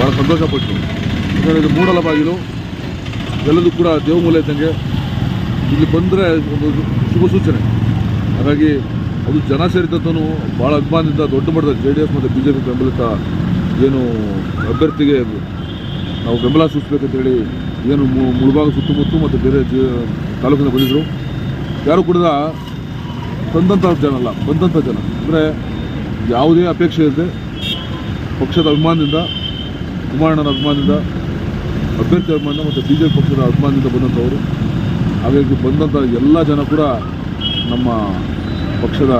ಭಾಳ ಸಂತೋಷಪಟ್ಟು. ಯಾಕಂದರೆ ಇದು ಮೂಡಲ ಬಾಗಿಲು ಎಲ್ಲದೂ ಕೂಡ ದೇವಮೂಲೆ ಇದ್ದಂಗೆ. ಇಲ್ಲಿ ಬಂದರೆ ಒಂದು ಶುಭ ಸೂಚನೆ. ಹಾಗಾಗಿ ಅದು ಜನ ಸೇರಿದಂತೂ ಭಾಳ ಅಭಿಮಾನದಿಂದ ದೊಡ್ಡ ಮಟ್ಟದ ಜೆ ಡಿ ಎಸ್ ಮತ್ತು ಬಿ ಜೆ ಪಿ ಬೆಂಬಲಿತ ಏನು ಅಭ್ಯರ್ಥಿಗೆ ನಾವು ಬೆಂಬಲ ಸೂಚಿಸಬೇಕಂತೇಳಿ ಏನು ಮುಳುಭಾಗ ಸುತ್ತಮುತ್ತ ಮತ್ತು ಬೇರೆ ಜ, ತಾಲೂಕಿನ ಬಂದಿದ್ದರು ಯಾರು ಕೂಡ ತಂದಂಥ ಜನ ಅಲ್ಲ ಬಂದಂಥ ಜನ. ಅಂದರೆ ಯಾವುದೇ ಅಪೇಕ್ಷೆ ಇಲ್ಲದೆ ಪಕ್ಷದ ಅಭಿಮಾನದಿಂದ ಕುಮಾರಣ್ಣನ ಅಭಿಮಾನದಿಂದ, ಅಭ್ಯರ್ಥಿ ಅಭಿಮಾನ ಮತ್ತು ಬಿ ಜೆ ಪಿ ಪಕ್ಷದ ಅಭಿಮಾನದಿಂದ ಬಂದಂಥವರು. ಹಾಗಾಗಿ ಬಂದಂಥ ಎಲ್ಲ ಜನ ಕೂಡ ನಮ್ಮ ಪಕ್ಷದ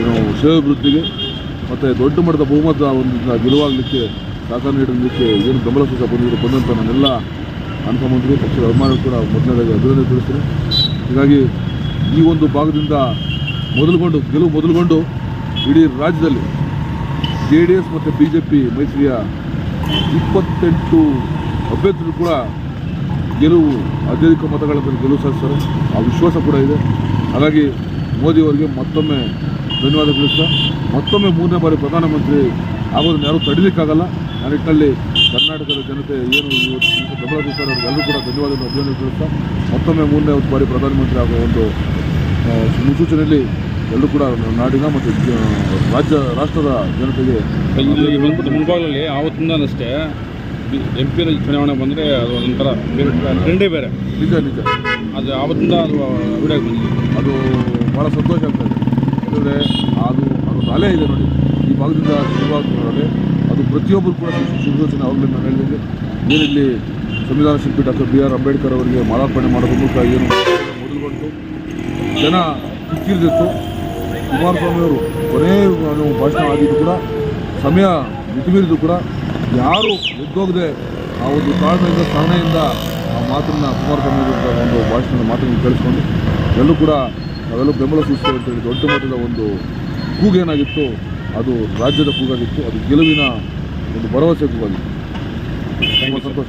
ಏನು ಶ್ರೇಯೋಭಿವೃದ್ಧಿಗೆ ಮತ್ತು ದೊಡ್ಡ ಮಟ್ಟದ ಬಹುಮತ ಒಂದು ಗೆಲುವಾಗಲಿಕ್ಕೆ ಸಹಕಾರ ನೀಡಲಿಕ್ಕೆ ಏನು ಬೆಂಬಲ ಸೂಚ ಬಂದಿದ್ದರು ಬಂದಂಥ ನನ್ನೆಲ್ಲ ಅನ್ಕೊಂಬಂದರು ಪಕ್ಷದ ಅಭಿಮಾನ ಕೂಡ ಮೊದಲನೇದಾಗಿ ಅಭಿನಂದನೆ ತಿಳಿಸ್ತೀನಿ. ಹೀಗಾಗಿ ಈ ಒಂದು ಭಾಗದಿಂದ ಮೊದಲುಗೊಂಡು, ಗೆಲುವು ಮೊದಲುಗೊಂಡು ಇಡೀ ರಾಜ್ಯದಲ್ಲಿ ಜೆ ಡಿ ಎಸ್ ಮತ್ತು ಬಿ ಜೆ ಪಿ ಮೈತ್ರಿಯ ಇಪ್ಪತ್ತೆಂಟು ಅಭ್ಯರ್ಥಿಗಳು ಕೂಡ ಗೆಲುವು, ಅತ್ಯಧಿಕ ಮತಗಳನ್ನು ಗೆಲುವು ಸಾಧಿಸ್ತಾರೆ. ಆ ವಿಶ್ವಾಸ ಕೂಡ ಇದೆ. ಹಾಗಾಗಿ ಮೋದಿಯವರಿಗೆ ಮತ್ತೊಮ್ಮೆ ಧನ್ಯವಾದ ತಿಳಿಸ್ತಾ, ಮತ್ತೊಮ್ಮೆ ಮೂರನೇ ಬಾರಿ ಪ್ರಧಾನಮಂತ್ರಿ ಆಗೋದನ್ನು ಯಾರೂ ತಡಿಲಿಕ್ಕಾಗಲ್ಲ. ಆ ನಿಟ್ಟಿನಲ್ಲಿ ಕರ್ನಾಟಕದ ಜನತೆ ಏನು ಬೆಂಬಲ ಸೂಚಿಸ್ತಾರೆ ಅವ್ರಿಗೆಲ್ಲರೂ ಕೂಡ ಧನ್ಯವಾದ ಅಭಿನಂದನೆ ತಿಳಿಸ್ತಾ, ಮತ್ತೊಮ್ಮೆ ಮೂರನೇ ಬಾರಿ ಪ್ರಧಾನಮಂತ್ರಿ ಆಗುವ ಒಂದು ಮುನ್ಸೂಚನೆಯಲ್ಲಿ ಎಲ್ಲರೂ ಕೂಡ ನಾಡಿನ ಮತ್ತು ರಾಜ್ಯ ರಾಷ್ಟ್ರದ ಜನತೆಗೆ ಇಲ್ಲಿ ಮುಳಬಾಗಲಲ್ಲಿ ಆವತ್ತಿಂದ ಅಷ್ಟೇ ಎಂ ಪಿ ಚುನಾವಣೆ ಬಂದರೆ ಅದು ಒಂಥರ ಬೇರೆ ಟ್ರೆಂಡೇ ಬೇರೆ. ನಿಜ ನಿಜ. ಅದು ಆವತ್ತಿಂದ ಅದು ವಿಡಿಯೋ ಬಂದಿದೆ. ಅದು ಭಾಳ ಸಂತೋಷ ಆಗ್ತದೆ ಯಾಕಂದರೆ ಅದು ಅದು ಅಲೆ ಇದೆ ನೋಡಿ. ಈ ಭಾಗದಿಂದ ಶುರುವಾಗ್ತದೆ ಅದು ಪ್ರತಿಯೊಬ್ಬರು ಕೂಡ ಸುಸೂಚನೆ ಅವ್ರಲ್ಲಿ ನಾನು ಹೇಳಿದ್ದೆ ಏನಿಲ್ಲಿ ಸಂವಿಧಾನ ಶಿಲ್ಪಿ ಡಾಕ್ಟರ್ ಬಿ ಆರ್ ಅಂಬೇಡ್ಕರ್ ಅವರಿಗೆ ಮಾಲಾರ್ಪಣೆ ಮಾಡೋದ್ರ ಮೂಲಕ ಏನು ಮೊದಲುಗೊಂಡು ಜನ ಕಿಕ್ಕಿರಿದಿತ್ತು. ಕುಮಾರಸ್ವಾಮಿ ಅವರು ಕೊನೆ ಭಾಷಣ ಆಗಿದ್ದು ಕೂಡ ಸಮಯ ಮಿತಿಮೀರಿದ್ದು ಕೂಡ ಯಾರು ಎದ್ದೋಗದೆ ಆ ಒಂದು ತಾಳ್ಮೆಯಿಂದ ಸಹನೆಯಿಂದ ಆ ಮಾತನ್ನ ಕುಮಾರಸ್ವಾಮಿ ಅವರ ಒಂದು ಭಾಷಣದ ಮಾತನ್ನು ಕೇಳಿಸ್ಕೊಂಡು ಎಲ್ಲೂ ಕೂಡ ನಾವೆಲ್ಲೂ ಬೆಂಬಲ ಸೂಚಿಸ್ತೇವೆ ಅಂತೇಳಿ ದೊಡ್ಡ ಮಟ್ಟದ ಒಂದು ಕೂಗೇನಾಗಿತ್ತು ಅದು ರಾಜ್ಯದ ಕೂಗಾಗಿತ್ತು ಅದು ಗೆಲುವಿನ ಒಂದು ಭರವಸೆ ಕೂಗಾಗಿತ್ತು. ತುಂಬ ಸಂತೋಷ.